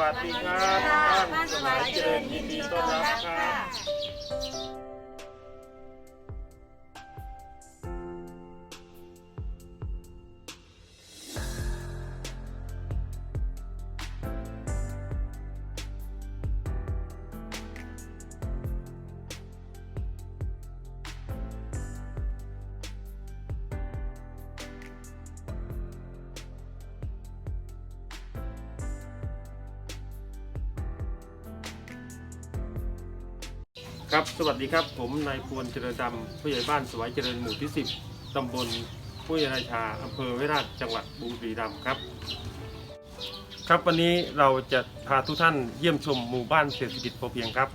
วัสดีครับ บ้านสบายเจริญยินดีต้อนรับครับ ครับ สวัสดีครับ ผมนายพวนเจริญดำผู้ใหญ่บ้านสวายเจริญหมู่ที่ 10 ตำบลผู้ใหญ่ราชาอำเภอเวราชจังหวัดบุรีรัมย์ครับ ครับวันนี้เราจะพาทุกท่านเยี่ยมชมหมู่บ้านเศรษฐกิจพอเพียงครับ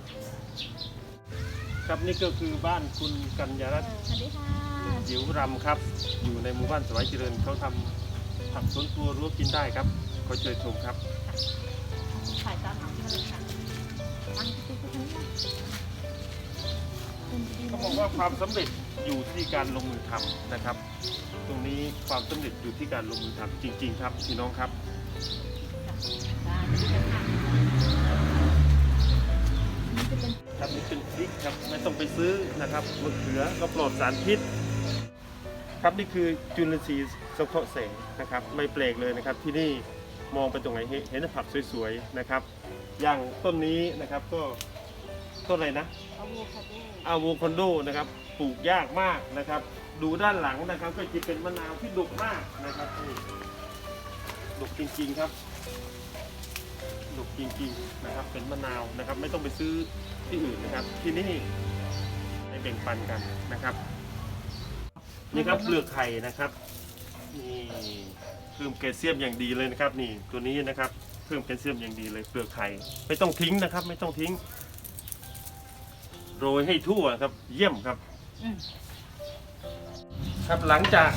ครับนี่ก็คือบ้านคุณกัญญารัตน์สวัสดีค่ะจิ๋วรำครับ อยู่ในหมู่บ้านสวายเจริญเขาทำผักสวนครัวรั้วกินได้ครับขอเชิญชมครับ ถ่ายตามหลังมาเลยค่ะอันนี้คือคนนี้คุณดี เขาบอกว่าความสำเร็จอยู่ที่การลงมือทำนะครับ ตรงนี้ความสำเร็จอยู่ที่การลงมือทำจริง ๆ ครับพี่น้องครับนี่จะเป็นครับนี่เป็นพริกครับไม่ต้องไปซื้อนะครับมะเขือก็ปลอดสารพิษครับนี่คือจุลินทรีย์สังเคราะห์แสงนะครับ ไม่แปลกเลยนะครับที่นี่มองไปตรงไหนเห็นผักสวยๆนะครับ อย่างต้นนี้นะครับก็ ต้นอะไรนะอะโวคาโดอะโวคาโดนะครับปลูกยากมากนะครับ ดูด้านหลังนะครับ ก็จะเป็นมะนาวที่ดกมากนะครับนี่ดกจริงๆครับดกจริงๆนะครับ เป็นมะนาวนะครับ ไม่ต้องไปซื้อที่อื่นนะครับ ที่นี่ให้แบ่งปันกันนะครับนี่ครับเปลือกไข่นะครับนี่เพิ่มแคลเซียมอย่างดีเลยนะครับ นี่ตัวนี้นะครับเพิ่มแคลเซียมอย่างดีเลยเปลือกไข่ไม่ต้องทิ้งนะครับ ไม่ต้องทิ้ง โรยให้ทั่วครับ เยี่ยมครับ อืมครับหลังจาก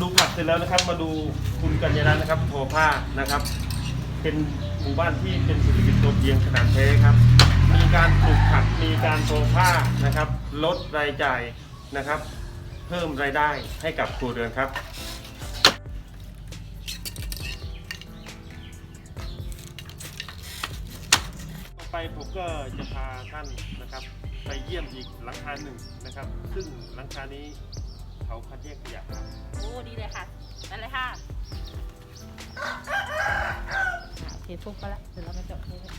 ดูผักเสร็จแล้วนะครับ มาดูคุณกัญญารัตน์นะครับโทอผ้านะครับ เป็นหมู่บ้านที่เป็นเศรษฐกิจตัวเพียงขนาดแท้ครับ มีการปลูกผักมีการโทอผ้านะครับ ลดรายจ่ายนะครับ เพิ่มรายได้ให้กับครัวเรือนครับ ต่อไปผมก็จะพาท่านนะครับ ไปเยี่ยมอีกหลังคาหนึ่งนะครับ ซึ่งหลังคานี้เขาคัดแยกขยะครับโอ้ดีเลยค่ะไปเลยค่ะอะโอเคฟุกไปละเดี๋ยวเรามาเจาะนี่เลย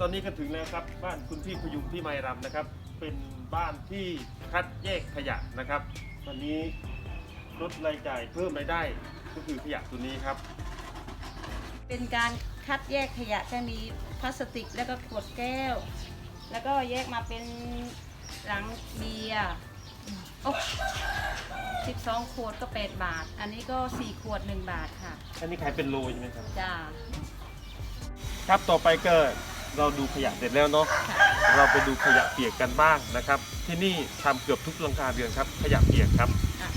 ตอนนี้ก็ถึงแล้วครับบ้านคุณพี่พยุงพี่ไมรำนะครับ เป็นบ้านที่คัดแยกขยะนะครับ ตอนนี้ลดรายจ่ายเพิ่มรายได้ก็คือขยะตัวนี้ครับ เป็นการ คัดแยกขยะจะมีพลาสติกแล้วก็ขวดแก้ว แล้วก็แยกมาเป็นหลังเบียร์โอ้สิบสองขวดก็แปดบาท อันนี้ก็สี่ขวดหนึ่งบาทค่ะ อันนี้ขายเป็นโลใช่ไหมครับ จ้า ครับต่อไปก็เราดูขยะเสร็จแล้วเนาะค่ะเราไปดูขยะเปียกกันบ้างนะครับ ที่นี่ทำเกือบทุกหลังคาเรือนครับ ขยะเปียกครับ อะ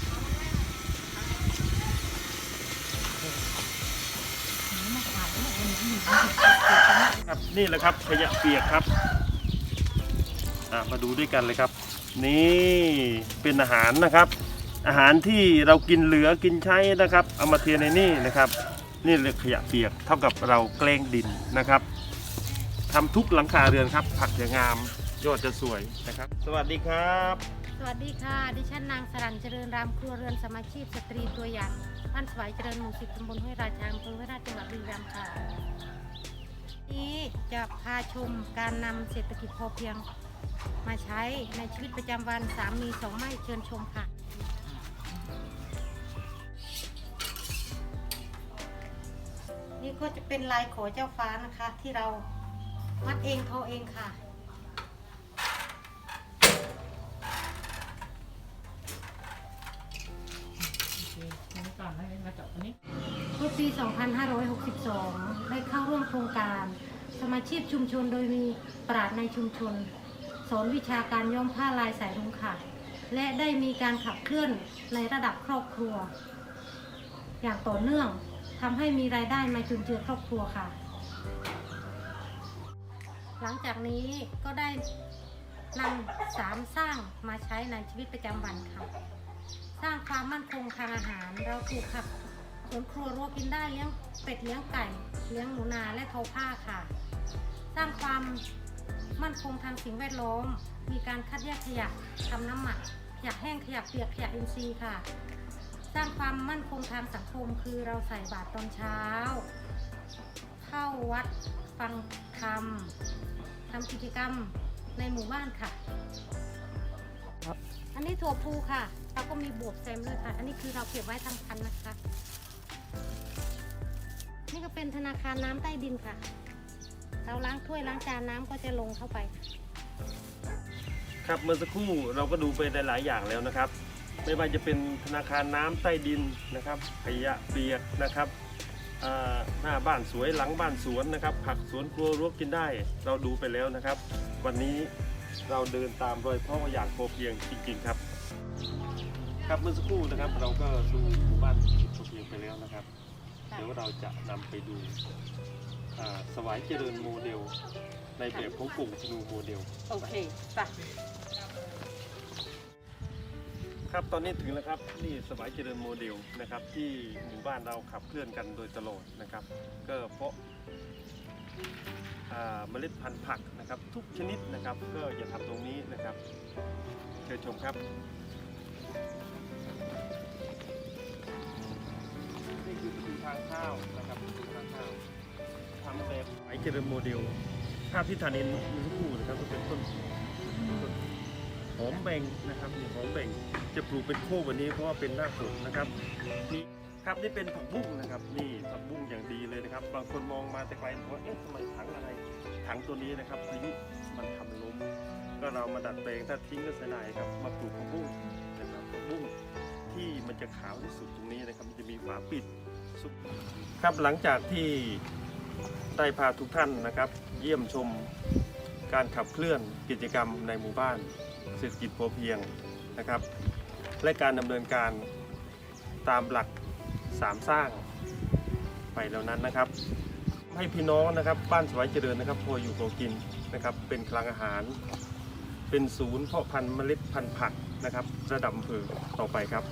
ครับนี่แหละครับขยะเปียกครับอะมาดูด้วยกันเลยครับ นี่เป็นอาหารนะครับ อาหารที่เรากินเหลือกินใช้นะครับ เอามาเทในนี่นะครับ นี่เลยขยะเปียกเท่ากับเราแกล้งดินนะครับทำทุกหลังคาเรือนครับ ผักจะงามยอดจะสวยนะครับ สวัสดีครับ วัสดีค่ะ ดิฉันนางสรันเจริญรามครัวเรือนสมาชีพสตรีตัวอย่างบ้านสวายเจริญหมู่สิบตำบลห้วยราชาอำเภอห้วยราชจังหวัดบุรีรัมย์ค่ะ นี้จะพาชมการนำเศรษฐกิจพอเพียง มาใช้ในชีวิตประจำวันสามีสองไม้เชิญชมค่ะนี่ก็จะเป็นลายขอเจ้าฟ้านะคะที่เรามัดเองทอเองค่ะ ปี 2562 ได้เข้าร่วมโครงการ สมาชิกชุมชนโดยมีปราดในชุมชน สอนวิชาการย้อมผ้าลายสายรุ้งค่ะและได้มีการขับเคลื่อนในระดับครอบครัว อย่างต่อเนื่องทำให้มีรายได้มาจุนเจือครอบครัวค่ะ หลังจากนี้ก็ได้นำสามสร้างมาใช้ในชีวิตประจำวันค่ะ สร้างความมั่นคงทางอาหารเราปลูกผัก วนครัวรั้วกินได้เลี้ยงเป็ดเลี้ยงไก่เลี้ยงหนูนาและทอผ้าค่ะ สร้างความมั่นคงทางสิ่งแวดล้อม มีการคัดแยกขยะทำน้ำหมักขยะแห้งขยะเปียกขยะอินทรีย์ค่ะ สร้างความมั่นคงทางสังคมคือเราใส่บาตรตอนเช้า เข้าวัดฟังธรรมทำกิจกรรมในหมู่บ้านค่ะ อันนี้ถั่วพูค่ะ เราก็มีบวบแซมด้วยค่ะ อันนี้คือเราเก็บไว้ทำพันนะคะ ก็เป็นธนาคารน้ำใต้ดินค่ะ เราล้างถ้วยล้างจานน้ำก็จะลงเข้าไป ครับเมื่อสักครู่เราก็ดูไปหลายๆอย่างแล้วนะครับ ไม่ว่าจะเป็นธนาคารน้ำใต้ดินนะครับขยะเปียกนะครับอ่าหน้าบ้านสวยหลังบ้านสวนนะครับ ผักสวนครัวรั้วกินได้ เราดูไปแล้วนะครับ วันนี้เราเดินตามรอยพ่ออย่างโพอเพียงจริง ๆ ครับ ครับเมื่อสักครู่นะครับเราก็ดูหมู่บ้านโพอเพียงไปแล้วนะครับ เดี๋ยวเราจะนำไปดูอ่าสวายเจริญโมเดล ในแบบของกลุ่มธนูโมเดล โอเคไปครับตอนนี้ถึงแล้วครับนี่สบายเจริญโมเดลนะครับ ที่หมู่บ้านเราขับเคลื่อนกันโดยตลอดนะครับ ก็เพราะอ่าเมล็ดพันธุ์ผักนะครับ ทุกชนิดนะครับ ก็อย่าทำตรงนี้นะครับเชิญชมครับ ทางข้าวนะครับดูทางข้าวทำแบบสบายเจริญโมเดล ภาพที่ทานเห็นมื่อสักคู่นะครับก็เป็นต้นต้นหอมแบ่งนะครับนี่หอมแบ่งจะปลูกเป็นโคกวันนี้เพราะว่าเป็นหน้าฝนนะครับนี่ครับนี่เป็นผักบุ้งนะครับ นี่ผักบุ้งอย่างดีเลยนะครับ บางคนมองมาแต่ไกลบอกว่าเอ๊ะทำไมถังอะไรถังตัวนี้นะครับพายุมันทำล้มก็เรามาดัดแปลงถ้าทิ้งก็เสียดายครับมาปลูกผักบุ้งนะครับผักบุ้งที่มันจะขาวที่สุดตรงนี้นะครับมันจะมีฝาปิด สุดครับหลังจากที่ได้พาทุกท่านนะครับ เยี่ยมชมการขับเคลื่อนกิจกรรมในหมู่บ้านเศรษฐกิจพอเพียงนะครับ และการดำเนินการตามหลักสามสร้างไปแล้วนั้นนะครับ ให้พี่น้องนะครับบ้านสวายเจริญนะครับพออยู่พอกินนะครับ เป็นคลังอาหาร เป็นศูนย์เพาะพันธุ์เมล็ดพันธุ์ผักนะครับ ระดับอำเภอต่อไปครับ